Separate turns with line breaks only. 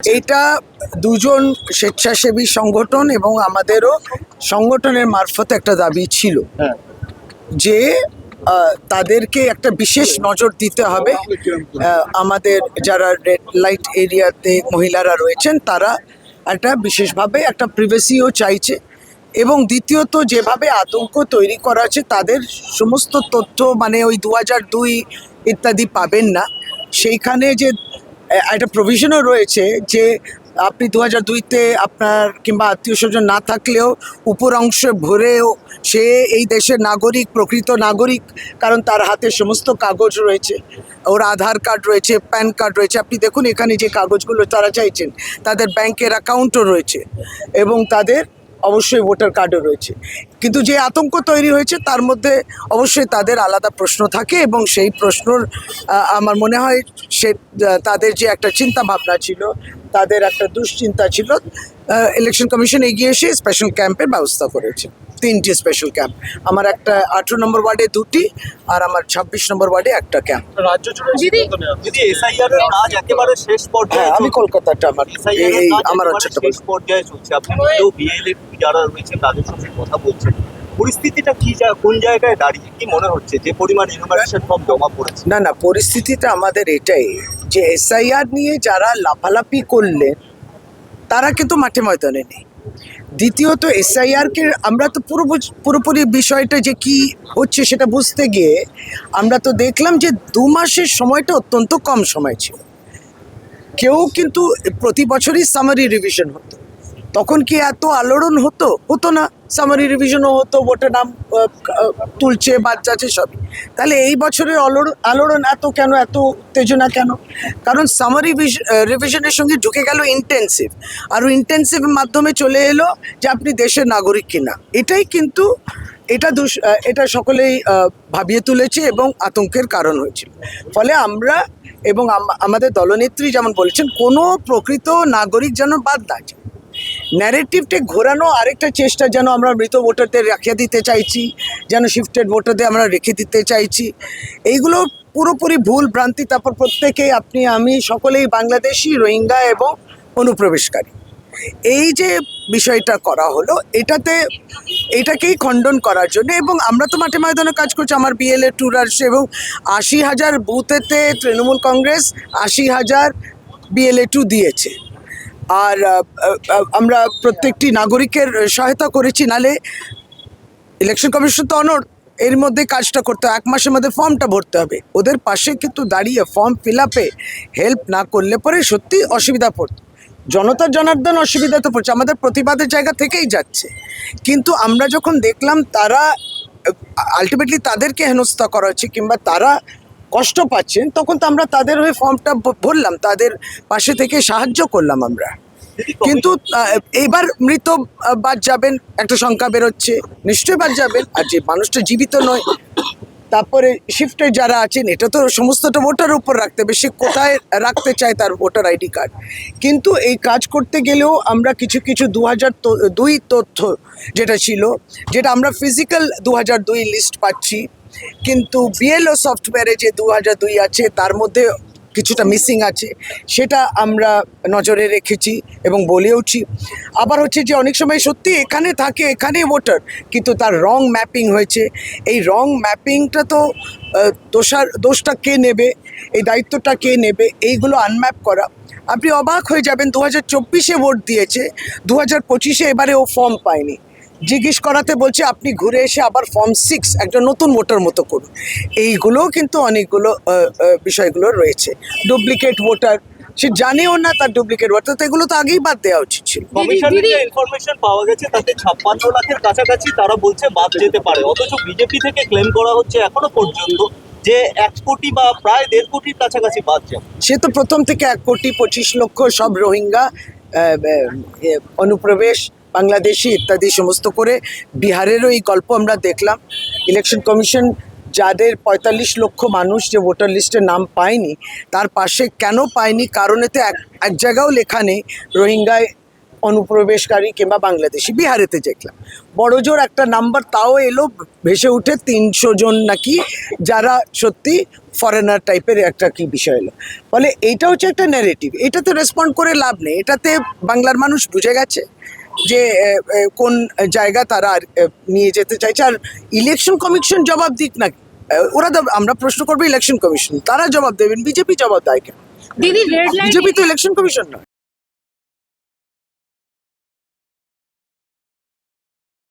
এইটা দুজন স্বেচ্ছাসেবী সংগঠন এবং আমাদেরও সংগঠনের মারফত একটা দাবি ছিল
হ্যাঁ।
যে তাদেরকে একটা বিশেষ নজর দিতে হবে। আমাদের যারা রেড লাইট এরিয়াতে মহিলারা রয়েছেন তারা একটা বিশেষভাবে একটা প্রিভেসিও চাইছে এবং দ্বিতীয়ত যেভাবে আতঙ্ক তৈরি করা আছে তাদের সমস্ত তথ্য মানে ওই দু হাজার দুই ইত্যাদি পাবেন না। সেইখানে যে একটা প্রভিশনও রয়েছে যে আপনি দু হাজার দুইতে আপনার কিংবা আত্মীয় স্বজন না থাকলেও উপর অংশে ভরেও সে এই দেশের নাগরিক, প্রকৃত নাগরিক, কারণ তার হাতে সমস্ত কাগজ রয়েছে। ওর আধার কার্ড রয়েছে, প্যান কার্ড রয়েছে। আপনি দেখুন এখানে যে কাগজগুলো তারা চাইছেন, তাদের ব্যাংকের অ্যাকাউন্টও রয়েছে এবং তাদের অবশ্যই ভোটার কার্ডও রয়েছে। কিন্তু যে আতঙ্ক তৈরি হয়েছে, তার মধ্যে অবশ্যই তাদের আলাদা প্রশ্ন থাকে এবং সেই প্রশ্নর আমার মনে হয় সে তাদের যে একটা চিন্তা ভাবনা ছিল, তাদের একটা দুশ্চিন্তা ছিল ইলেকশন কমিশন এগিয়ে এসে স্পেশাল ক্যাম্পের ব্যবস্থা করেছে। তিনটি স্পেশাল ক্যাম্প আমার একটা আঠেরো নম্বর ওয়ার্ডে দুটি আর আমার ছাব্বিশ নম্বর ওয়ার্ডে একটা ক্যাম্প হ্যাঁ আমি কলকাতাটা আমার এই আমার
পর্যায়ে চলছে। আপনি যারা রয়েছেন তাদের সঙ্গে কথা বলছেন। পরিস্থিতিটা কি কোন জায়গায় দাঁড়িয়ে কি মনে হচ্ছে যে পরিমাণ ইনোভেশন ফর্ম জমা পড়েছে?
না না পরিস্থিতিটা আমাদের এটাই যে এসআইআর নিয়ে যারা লাফালাফি করলেন তারা কিন্তু মাঠে ময়দানে নেই। দ্বিতীয়ত এসআইআরকে আমরা তো পুরো পুরোপুরি বিষয়টা যে কি হচ্ছে সেটা বুঝতে গিয়ে আমরা তো দেখলাম যে দু মাসের সময়টা অত্যন্ত কম সময় ছিল। কেউ কিন্তু প্রতি বছরই সামারি রিভিশন হতো। তখন কি এত আলোড়ন হতো? হতো না? সামারি রিভিশনও হতো ভোটে নাম তুলছে বাদ যাচ্ছে সবই। তাহলে এই বছরের আলোড়ন আলোড়ন এত কেন, এত উত্তেজনা কেন? কারণ সামারি রিভিশনের সঙ্গে ঢুকে গেল ইন্টেন্সিভ আর ইন্টেন্সিভ মাধ্যমে চলে এলো যে আপনি দেশের নাগরিক কিনা। এটাই কিন্তু, এটা দুষ এটা সকলেই ভাবিয়ে তুলেছে এবং আতঙ্কের কারণ হয়েছিল। ফলে আমরা এবং আমাদের দলনেত্রী যেমন বলেছেন, কোনো প্রকৃত নাগরিক যেন বাদ না যায়। ন্যারেটিভটা ঘোরানো আরেকটা চেষ্টা যেন আমরা মৃত ভোটারদের রেখে দিতে চাইছি, যেন শিফটেড ভোটারদের আমরা রেখে দিতে চাইছি। এইগুলো পুরোপুরি ভুল ভ্রান্তি, তারপর প্রত্যেকেই আপনি, আমি সকলেই বাংলাদেশি, রোহিঙ্গা এবং অনুপ্রবেশকারী। এই যে বিষয়টা করা হলো, এটাতে, এটাকেই খণ্ডন করার জন্য, এবং আমরা তো মাঠে ময়দানে কাজ করছি, আমার বিএলএ ট্যুর আসছে, এবং আশি হাজার বুথেতে তৃণমূল কংগ্রেস আশি হাজার বিএলএ টু দিয়েছে। আর আমরা প্রত্যেকটি নাগরিকের সহায়তা করেছি, নালে ইলেকশন কমিশন তো অনর এর মধ্যে কাজটা করতে হবে, এক মাসের মধ্যে ফর্মটা ভরতে হবে। ওদের পাশে কিন্তু দাঁড়িয়ে ফর্ম ফিল আপে হেল্প না করলে পরে সত্যি অসুবিধা পড়তো জনতার জনার্দন অসুবিধা তো পড়ছে, আমাদের প্রতিবাদের জায়গা থেকেই যাচ্ছে। কিন্তু আমরা যখন দেখলাম তারা আলটিমেটলি তাদেরকে হেনস্থা করা হচ্ছে কিংবা তারা কষ্ট পাচ্ছেন তখন তো আমরা তাদের হয়ে ফর্মটা ভরলাম তাদের পাশে থেকে সাহায্য করলাম আমরা। কিন্তু আহ, এইবার মৃত বাদ যাবেন একটা সংখ্যা বেরোচ্ছে নিশ্চয়ই বাদ যাবেন আর যে মানুষটা জীবিত নয় তারপরে শিফটে যারা আছেন এটা তো সমস্তটা ভোটার উপর রাখতে হবে সে কোথায় রাখতে চায় তার ভোটার আইডি কার্ড। কিন্তু এই কাজ করতে গেলেও আমরা কিছু কিছু দু হাজার দুই তথ্য যেটা ছিল যেটা আমরা ফিজিক্যাল দু হাজার দুই লিস্ট পাচ্ছি কিন্তু বিএলও সফটওয়্যারে যে দু হাজার দুই আছে, তার মধ্যে কিছুটা মিসিং আছে, সেটা আমরা নজরে রেখেছি এবং বলেওছি। আবার হচ্ছে যে অনেক সময় সত্যি এখানে থাকে এখানে ভোটার কিন্তু তার রং ম্যাপিং হয়েছে। এই রং ম্যাপিংটা তো দোষার, দোষটা কে নেবে? এই দায়িত্বটা কে নেবে? এইগুলো আনম্যাপ করা। আপনি অবাক হয়ে যাবেন দু হাজার চব্বিশে ভোট দিয়েছে দু হাজার পঁচিশে এবারে ও ফর্ম পায়নি। জিজ্ঞেস করাতে বলছে আপনি ঘুরে এসে আবার ফর্ম সিক্স একটা নতুন ভোটার মতো করুন। এইগুলোও কিন্তু অনেকগুলো বিষয়গুলো রয়েছে। ডুপ্লিকেট ভোটার সে জানেও না তার ডুপ্লিকেট ভোটার তো এগুলো তো আগেই বাদ দেওয়া উচিত ছিল।
কমিশনের যে ইনফরমেশন পাওয়া গেছে তাতে ছাপ্পান্ন লাখের কাছাকাছি তারা বলছে বাদ যেতে পারে। অথচ বিজেপি থেকে ক্লেম করা হচ্ছে এখনও পর্যন্ত যে এক কোটি বা প্রায় দেড় কোটির কাছাকাছি বাদ যাবে।
সে তো প্রথম থেকে এক কোটি পঁচিশ লক্ষ সব রোহিঙ্গা অনুপ্রবেশ বাংলাদেশি ইত্যাদি সমস্ত করে বিহারেরও এই গল্প আমরা দেখলাম। ইলেকশন কমিশন যাদের পঁয়তাল্লিশ লক্ষ মানুষ যে ভোটার লিস্টে নাম পায়নি, তার পাশে কেন পায়নি? কারণেতে এক এক জায়গাও লেখা নেই, রোহিঙ্গায় অনুপ্রবেশকারী কিংবা বাংলাদেশি বিহারেতে দেখলাম। বড় জোর একটা নাম্বার তাও এলো, ভেসে উঠে তিনশো জন নাকি যারা সত্যি ফরেনার টাইপের একটা কি বিষয় এলো। ফলে এইটা হচ্ছে একটা ন্যারেটিভ এটাতে রেসপন্ড করে লাভ নেই, এটাতে বাংলার মানুষ বুঝে গেছে। যে কোন জায়গা তারা নিয়ে যেতে চাইছে। আর ইলেকশন কমিশন জবাব দিক না ওরা তো আমরা প্রশ্ন করব ইলেকশন কমিশন তারা জবাব দেবেন বিজেপি জবাব দেয় কেন? বিজেপি তো ইলেকশন কমিশন না